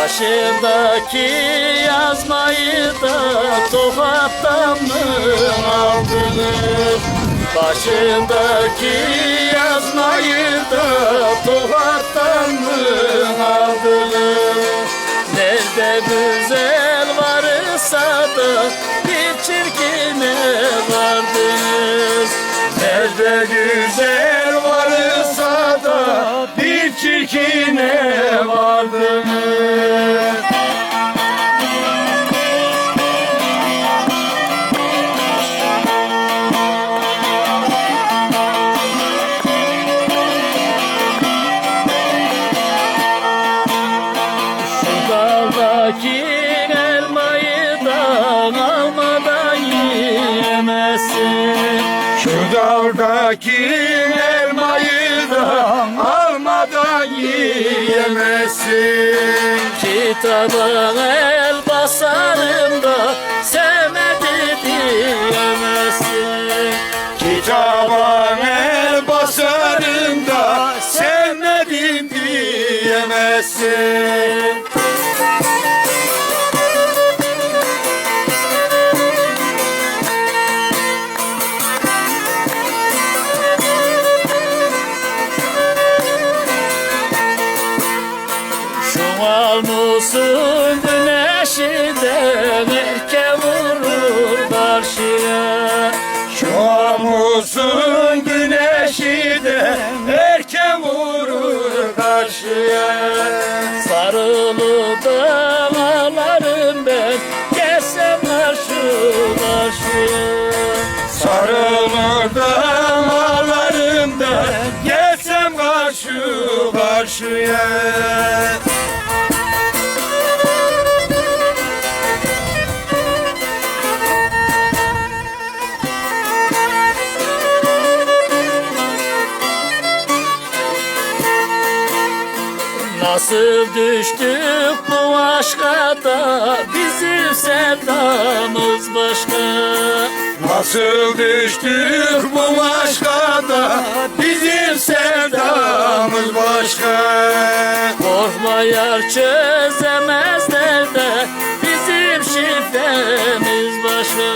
Başındaki yazmayı da tokattan mı aldınız? Başındaki yazmayı da tokattan mı aldınız? Nerede güzel varsa da bir çirkine vardınız. Nerede güzel bir çirkine vardınız. Şu daldaki elmayı da almadan yiyemezsin. Şu daldaki elmayı da almadan yiyemezsin. Kitaba el basarım da sevmedi diyemezsin. Kitaba el basarım da sevmedim diyemezsin. Almışsın güneşi de erke vurur karşıya. Şu amusun güneşi de erken vurur karşıya. Sarılı dağlarım ben Geçsem karşı karşıya Sarılır dağlarımda Geçsem karşı karşıya Nasıl düştük bu aşka da Bizim sevdamız başka? Nasıl düştük bu aşka da Bizim sevdamız başka? Korkma yar çözemezler de Bizim şifremiz başka.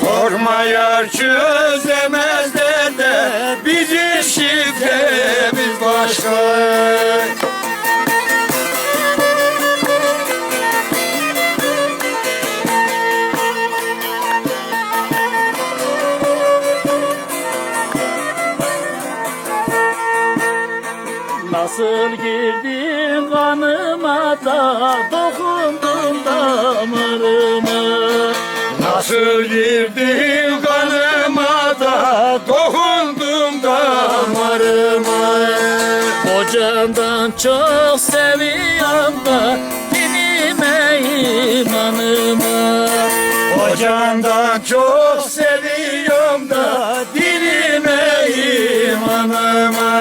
Korkma yar çözemezler de Bizim şifremiz başka Nasıl girdin kanıma da dokundun damarıma Nasıl girdin kanıma da Dokundum damarıma Kocandan çok seviyorum da dinime imanıma Hocandan çok seviyorum da Dilime imanıma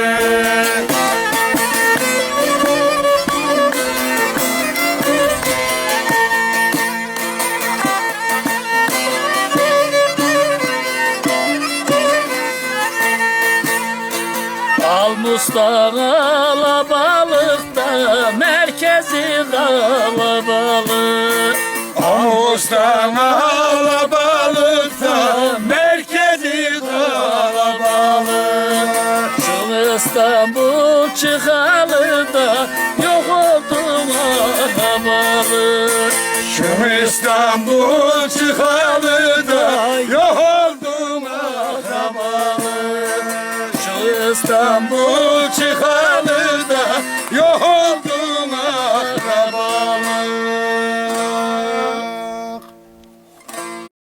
Al Mustafa balıkta merkezi kalabalık Ağustan alabalıkta Merkezi kalabalık Şu İstanbul çıkalı da yok oldum arabalık Şu İstanbul çıkalı da İstanbul